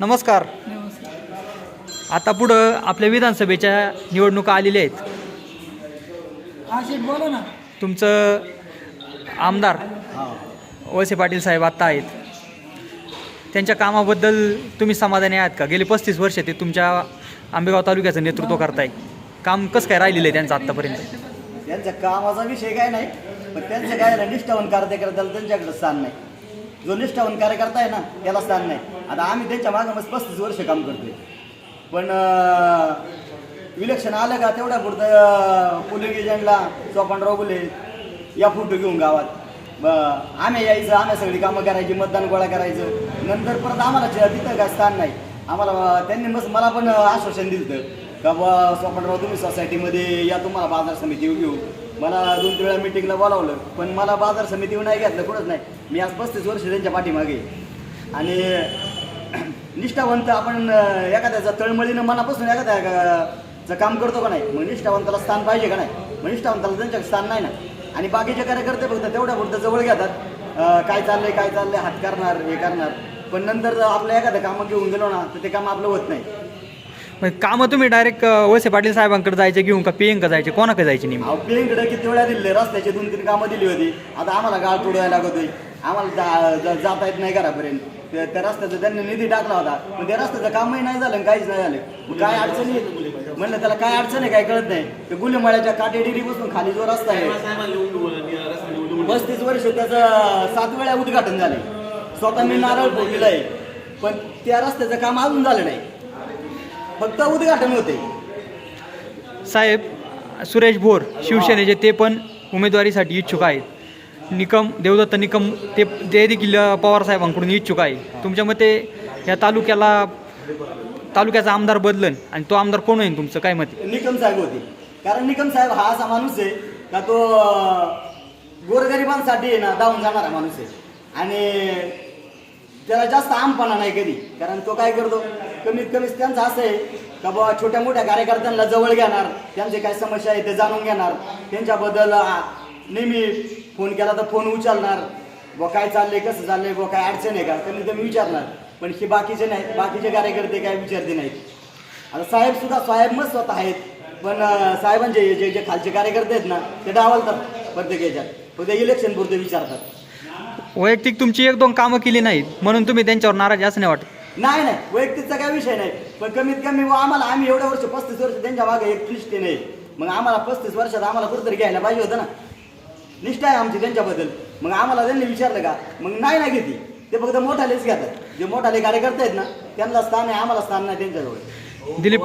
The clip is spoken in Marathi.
नमस्कार. आता पुढं आपल्या विधानसभेच्या निवडणुका आलेल्या आहेत. हा बोला ना. तुमचं आमदार वळसे पाटील साहेब आत्ता आहेत. त्यांच्या कामाबद्दल तुम्ही समाधानी आहात का? गेली पस्तीस वर्ष ते तुमच्या आंबेगाव तालुक्याचं नेतृत्व करताय. काम कसं काय राहिलेलं आहे त्यांचं आत्तापर्यंत? त्यांच्या कामाचा विषय काय नाही पण त्यांचं काय आहे ना निष्ठावंत कार्यकर्त्याला त्यांच्याकडे स्थान नाही. जो निष्ठावन कार्यकर्ता आहे ना त्याला स्थान नाही. आता आम्ही त्यांच्या मागं मग पस्तीस वर्ष काम करतोय. पण इलेक्शन आलं का तेवढ्या पुरतं पोलिंग एजंटला चोपणराव बोले या फोटो घेऊन गावात. ब आम्ही यायचं आम्ही सगळी कामं करायची मतदान गोळा करायचं. नंतर परत आम्हाला तिथं काय स्थान नाही. आम्हाला त्यांनी मस्त मला पण आश्वासन दिलं का बा स्वपनराव तुम्ही सोसायटीमध्ये या तुम्हाला बाजार समिती घेऊ मला दोन तीन वेळा मिटिंगला बोलावलं पण मला बाजार समितीवर नाही घेतलं कुठंच नाही. मी आज पस्तीस वर्ष त्यांच्या पाठीमागे आणि निष्ठावंत आपण एखाद्याचं एखाद्याचा तळमळीनं मनापासून एखाद्याचं चं काम करतो का नाही? मग निष्ठावंताला स्थान पाहिजे का नाही? मग निष्ठावंताला त्यांच्याकडे स्थान नाही ना. आणि बाकीचे कार्यकर्ते फक्त तेवढ्या पुरतं जवळ घेतात. काय चाललंय काय चाललंय हात करणार हे करणार. पण नंतर आपलं एखादं कामं घेऊन गेलो ना तर ते काम आपलं होत नाही. मग कामं तुम्ही डायरेक्ट वळसे पाटील साहेबांकडे जायचे घेऊन का पियंका जायचे? कोणाकडे जायचे नेहमी अहो प्लेनकडे किती वेळा दिले रस्त्याचे दोन तीन कामं दिली होती. आता आम्हाला गाळ तोडायला लागत होती आम्हाला जा- जा- जाता येत नाही घरापर्यंत. त्या त्या रस्त्याचा त्यांनी निधी टाकला होता. पण त्या रस्त्याचं कामही नाही झालं आणि काहीच नाही झालं. मग काय अडचणी म्हणलं त्याला काय अडचण आहे काय कळत नाही. ते गुलेमाळ्याच्या काटेडिरी बसून खाली जो रस्ता आहे. पस्तीस वर्ष त्याचं सात वेळा उद्घाटन झाले स्वतः मी नारळ फोडलेला आहे. पण त्या रस्त्याचं काम अजून झालं नाही. फक्त उद्घाटन होते. साहेब सुरेश भोर शिवसेनेचे ते पण उमेदवारीसाठी इच्छुक आहेत. निकम देवदत्त निकम ते ते देखील पवार साहेबांकडून इच्छुक आहे. तुमच्या मते या तालुक्याला तालुक्याचा आमदार बदलन आणि तो आमदार कोण होईल तुमचं? काय मत? निकम साहेब होते. कारण निकम साहेब हा असा माणूस आहे का तो गोरगरिबांसाठी आहे ना धावून जाणारा माणूस आहे. आणि त्याला जास्त आमपणा नाही कधी. कारण तो काय करतो? कमीत कमी त्यांचं असं आहे का बाबा छोट्या मोठ्या कार्यकर्त्यांना जवळ घेणार त्यांचे काय समस्या आहे ते जाणून घेणार. त्यांच्याबद्दल नेहमी फोन केला तर फोन उचलणार. बुवा काय चाललंय कसं चाललंय बुवा काय अडचण आहे का? कमी कमी विचारणार. पण हे बाकीचे नाहीत बाकीचे कार्यकर्ते काय विचारते नाहीत. आता साहेब सुद्धा साहेब मग स्वतः आहेत. पण साहेबांचे जे जे खालचे कार्यकर्ते आहेत ना ते डावलतात प्रत्येक याच्यात फक्त इलेक्शन पुरते विचारतात. वैयक्तिक तुमची एक दोन कामं केली नाहीत म्हणून तुम्ही त्यांच्यावर नाराज असं नाही वाटत. नाही नाही. वैयक्तिकचा काय विषय नाही. पण कमीत कमी बुवा आम्हाला आम्ही एवढ्या वर्ष पस्तीस वर्ष त्यांच्या मागे एक निष्ठे नाही. मग आम्हाला पस्तीस वर्षात आम्हाला कुठेतरी घ्यायला पाहिजे होतं ना? निष्ठा आहे आमची त्यांच्याबद्दल. मग आम्हाला त्यांनी विचारलं का? मग नाही ना घेते. ते फक्त मोठालेच घेतात. जे मोठाले कार्यकर्ते आहेत ना त्यांना स्थान आहे आम्हाला स्थान नाही त्यांच्याजवळ. दिलीप